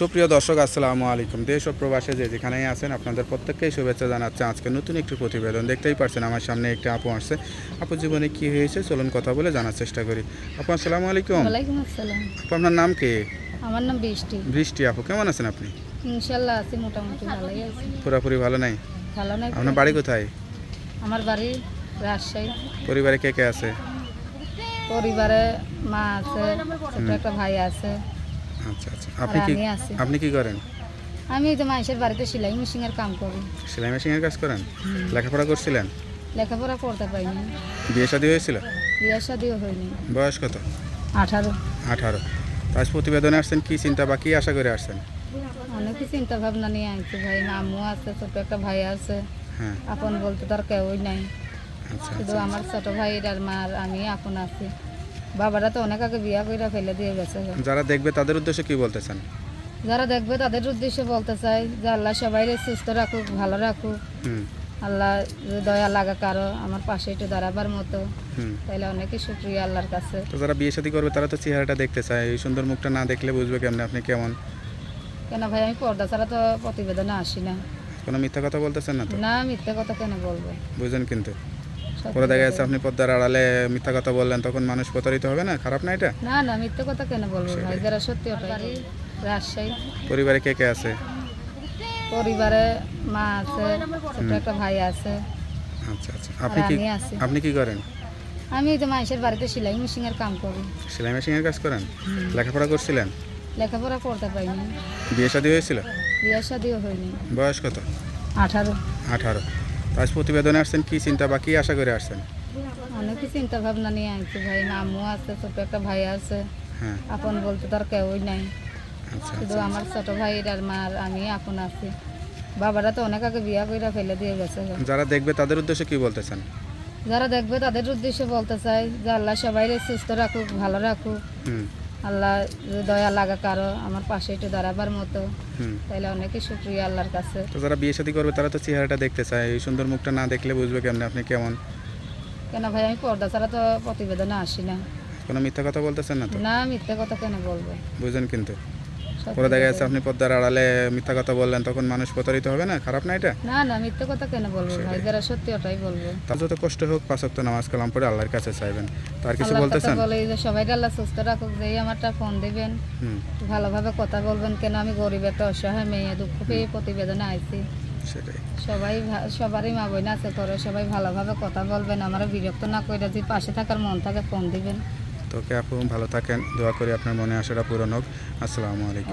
সুপ্রিয় দর্শক আসসালামু আলাইকুম। দেশ ও প্রবাসে যে যেখানেই আছেন আপনাদের প্রত্যেককেই শুভেচ্ছা জানাচ্ছে। আজকে নতুন একটি প্রতিবেদন দেখতেই পারছেন আমার সামনে একটি আপু আসছে। আপু জীবনে কি হয়েছে চলুন কথা বলে জানার চেষ্টা করি। আপু আসসালামু আলাইকুম। ওয়ালাইকুম আসসালাম। আপু আপনার নাম কি? আমার নাম বৃষ্টি। বৃষ্টি আপু কেমন আছেন আপনি? ইনশাল্লাহ আছি মোটামুটি ভালোই আছি। পুরোপুরি ভালো নাই? ভালো নাই। আপনার বাড়ি কোথায়? আমার বাড়ি রাজশাহী। পরিবারে কে কে আছে? পরিবারে মা আছে ছোট একটা ভাই আছে। আচ্ছা আচ্ছা। আপনি কি আমি আছি। আপনি কি করেন? আমি যে মানুষের বাড়িতে সেলাই মেশিনের কাম করি। সেলাই মেশিনের কাজ করেন? লেখাপড়া করছিলেন? লেখাপড়া করতে পারিনি। বিয়ে শাদী হয়েছিল? বিয়ে শাদিও হয়নি। বয়স কত? আঠারো। আঠারো। আজ প্রতিবেদনে আসছেন কি চিন্তা বা কি আশা করে আসছেন? অনেক চিন্তা ভাবনা নিয়ে আনছি ভাই মামু আছে ছোট একটা ভাই আছে। হ্যাঁ। আপন বলতে তার কেউই নাই। আচ্ছা শুধু আমার ছোট ভাই আর মার আমি আপন আছি। বাবারা তো অনেক আগে বিয়া করে ফেলে দিয়ে গেছে যারা দেখবে তাদের উদ্দেশ্যে কি বলতেছেন? যারা দেখবে তাদের উদ্দেশ্যে বলতে চাই যে আল্লাহ সবাই সুস্থ রাখুক ভালো রাখুক। হুম। আল্লাহ দয়া লাগা কারও আমার পাশে একটু দাঁড়াবার মতো। তাহলে অনেকই শুক্রিয়া আল্লাহর কাছে। তো যারা বিয়ে শাদী করবে তারা তো চেহারাটা দেখতে চায়। এই সুন্দর মুখটা না দেখলে বুঝবে কেমন আপনি কেমন। কেন ভাই আমি পর্দা ছাড়া তো প্রতিবেদনে আসি না। কোনো মিথ্যা কথা বলতেছেন না তো? না মিথ্যে কথা কেন বলব? বুঝেন কিন্তু। পরে দেখা যাচ্ছে আপনি পদ্মার আড়ালে মিথ্যা কথা বললেন তখন মানুষ প্রতারিত হবে না? খারাপ না এটা? না না মিথ্যা কথা কেন বলব ভাই? যারা সত্যি ওটাই রাজশাহী। পরিবারে কে কে আছে? পরিবারে মা আছে ছোট একটা ভাই আছে। আচ্ছা আচ্ছা। আপনি কি আপনি কি করেন? আমি এই যে মানুষের বাড়িতে সেলাই মেশিনের কাম করি। সেলাই মেশিনের কাজ করেন? লেখাপড়া করছিলেন? লেখাপড়া করতে পারিনি। বিয়ে শাদী হয়েছিল? বিয়ে শাদিও হয়নি। বয়স কত? আঠারো। আঠারো। আজ প্রতিবেদনে আসছেন কি চিন্তা বা কি আশা করে আসছেন? অনেক চিন্তা ভাবনা নিয়ে আনছি ভাই মামু আছে ছোট একটা ভাই আছে। হ্যাঁ। আপন বলতে তার কেউই নাই। আচ্ছা শুধু আমার ছোট ভাই আর মার আমি আপন আছি। বাবারা তো অনেক আগে বিয়া করে ফেলে দিয়ে গেছে। যারা দেখবে তাদের উদ্দেশ্যে কি বলতেছেন? যারা দেখবে তাদের উদ্দেশ্যে বলতে চাই যে আল্লাহ সবাই সুস্থ রাখুক ভালো রাখুক। আল্লাহ দয়া লাগা কারও আমার পাশে একটু দাঁড়াবার মতো তাহলে তাইলে অনেকই শুক্রিয়া আল্লাহর কাছে। তো যারা বিয়ে শাদী করবে তারা তো চেহারাটা দেখতে চায়। এই সুন্দর মুখটা না দেখলে বুঝবে কেমন আপনি কেমন? কেন ভাই আমি পর্দা ছাড়া তো প্রতিবেদনে আসি না। কোনো মিথ্যা কথা বলতেছেন না তো? না মিথ্যা কথা কেন বলব? বুঝলেন কিন্তু। পরে দেখা। যাচ্ছে আপনি পদ্মার আড়ালে মিথ্যা কথা বললেন তখন মানুষ প্রতারিত হবে না? খারাপ না এটা? না না মিথ্যে কথা কেন বলব ভাই? যারা সত্যি ওটাই বলব। তার যত কষ্ট হোক পাঁচক তো নামাজ কালাম পড়ে আল্লাহর কাছে চাইবেন। তার কিছু বলতেছেন? বলে যে সবাই আল্লাহ সুস্থ রাখুক যেই আমারটা ফোন দিবেন হুম। ভালোভাবে কথা বলবেন কেন আমি গরিব একটা অসহায় মেয়ে দুঃখ পেয়ে প্রতিবেদনে আইছি। সেটাই। সবাই সবারই মা বোন আছে করে সবাই ভালোভাবে কথা বলবেন আমার বিরক্ত না করে যদি পাশে থাকার মন থাকে ফোন দিবেন। তোকে আপু ভালো থাকেন দোয়া করি আপনার মনে আশাটা পূরণ হোক। আসসালামু আলাইকুম।